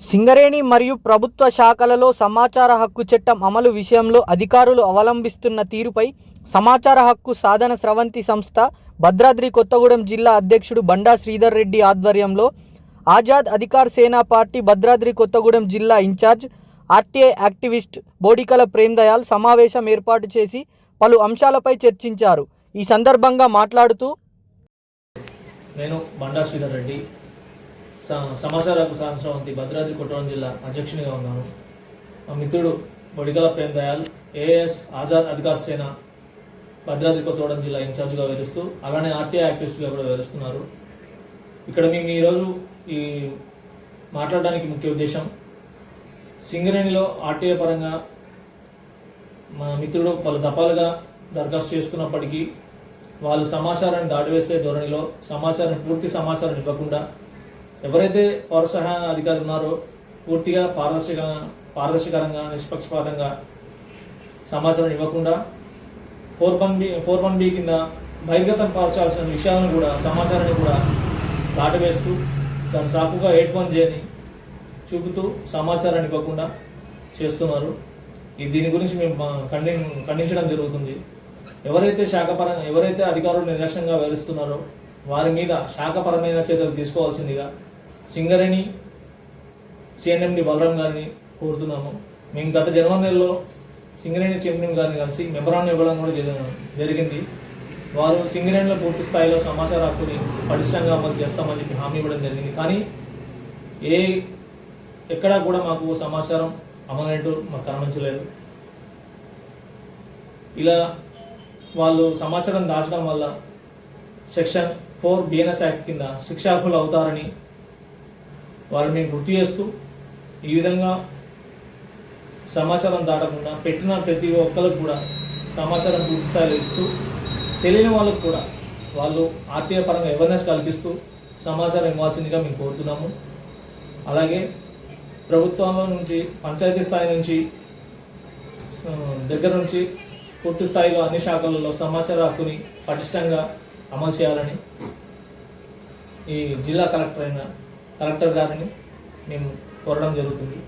సింగరేణి మరియు ప్రభుత్వ శాఖలలో సమాచార హక్కు చట్టం అమలు విషయంలో అధికారులు అవలంబిస్తున్న తీరుపై సమాచార హక్కు సాధన స్రవంతి సంస్థ భద్రాద్రి కొత్తగూడెం జిల్లా అధ్యక్షుడు బండా శ్రీధర్ రెడ్డి ఆధ్వర్యంలో ఆజాద్ అధికార్ సేనా పార్టీ భద్రాద్రి కొత్తగూడెం జిల్లా incharge RTI activist Bodikala Prem Dayal సమావేశం ఏర్పాటు చేసి పలు అంశాలపై చర్చించారు. ఈ సందర్భంగా మాట్లాడుతూ నేను బండా శ్రీధర్ రెడ్డి సమాచార హక్కు శాస్త్రవంతి భద్రాద్రి కొట్టడం జిల్లా అధ్యక్షునిగా ఉన్నాను. మా మిత్రుడు బొడిగల ప్రేమ్ దయాల్ ఏఎస్ ఆజాద్ అధికార్ సేన భద్రాద్రి కొత్తగూడెం జిల్లా ఇన్ఛార్జ్గా వివరిస్తూ అలానే ఆర్టీఐ యాక్టివిస్ట్గా కూడా వివరిస్తున్నారు ఇక్కడ మేము ఈరోజు ఈ మాట్లాడడానికి ముఖ్య ఉద్దేశం సింగరేణిలో ఆర్టీఐ పరంగా మా మిత్రుడు పలు దఫాలుగా దరఖాస్తు చేసుకున్నప్పటికీ వాళ్ళు సమాచారాన్ని దాటివేసే ధోరణిలో సమాచారం పూర్తి సమాచారం ఇవ్వకుండా ఎవరైతే పౌరసహ అధికారులు ఉన్నారో పూర్తిగా పారదర్శక పారదర్శకరంగా నిష్పక్షపాతంగా సమాచారం ఇవ్వకుండా four one B four one B కింద బహిర్గతం పరచాల్సిన విషయాలను కూడా సమాచారాన్ని కూడా దాటవేస్తూ దాని సాకుగా ఎయిట్ వన్ జేని చూపుతూ సమాచారాన్ని ఇవ్వకుండా చేస్తున్నారు. ఈ దీని గురించి మేము ఖండి ఖండించడం జరుగుతుంది. ఎవరైతే శాఖపరంగా ఎవరైతే అధికారులు నిర్లక్ష్యంగా వివరిస్తున్నారో వారి మీద శాఖపరమైన చర్యలు తీసుకోవాల్సిందిగా సింగరేణి సిఎన్ఎండి బలరాం గారిని కోరుతున్నాము. మేము గత జనవరి నెలలో సింగరేణి సిఎన్ఎం గారిని కలిసి మెమరాన్ని ఇవ్వడం కూడా జరిగింది. వారు సింగరేణిలో పూర్తి స్థాయిలో సమాచార హక్కుని పటిష్టంగా అమలు చేస్తామని చెప్పి హామీ ఇవ్వడం జరిగింది. కానీ ఏ ఎక్కడా కూడా మాకు సమాచారం అమలైనట్టు మాకు కనిపించలేదు. ఇలా వాళ్ళు సమాచారం దాచడం వల్ల సెక్షన్ ఫోర్ బిఎన్ఎస్ యాక్ట్ కింద శిక్షార్హులు అవుతారని వారిని మేము గుర్తు చేస్తూ ఈ విధంగా సమాచారం దాటకుండా పెట్టిన ప్రతి ఒక్కరికి కూడా సమాచారం పూర్తి స్థాయిలో ఇస్తూ తెలియని వాళ్ళకు కూడా వాళ్ళు ఆర్టీఐ పరంగా అవేర్నెస్ కల్పిస్తూ సమాచారం ఇవ్వాల్సిందిగా మేము కోరుతున్నాము. అలాగే ప్రభుత్వంలో నుంచి పంచాయతీ స్థాయి నుంచి దగ్గర నుంచి పూర్తి స్థాయిలో అన్ని శాఖలలో సమాచార హక్కుని పటిష్టంగా అమలు చేయాలని ఈ జిల్లా కలెక్టర్ అయిన కలెక్టర్ గారిని మేము కోరడం జరుగుతుంది.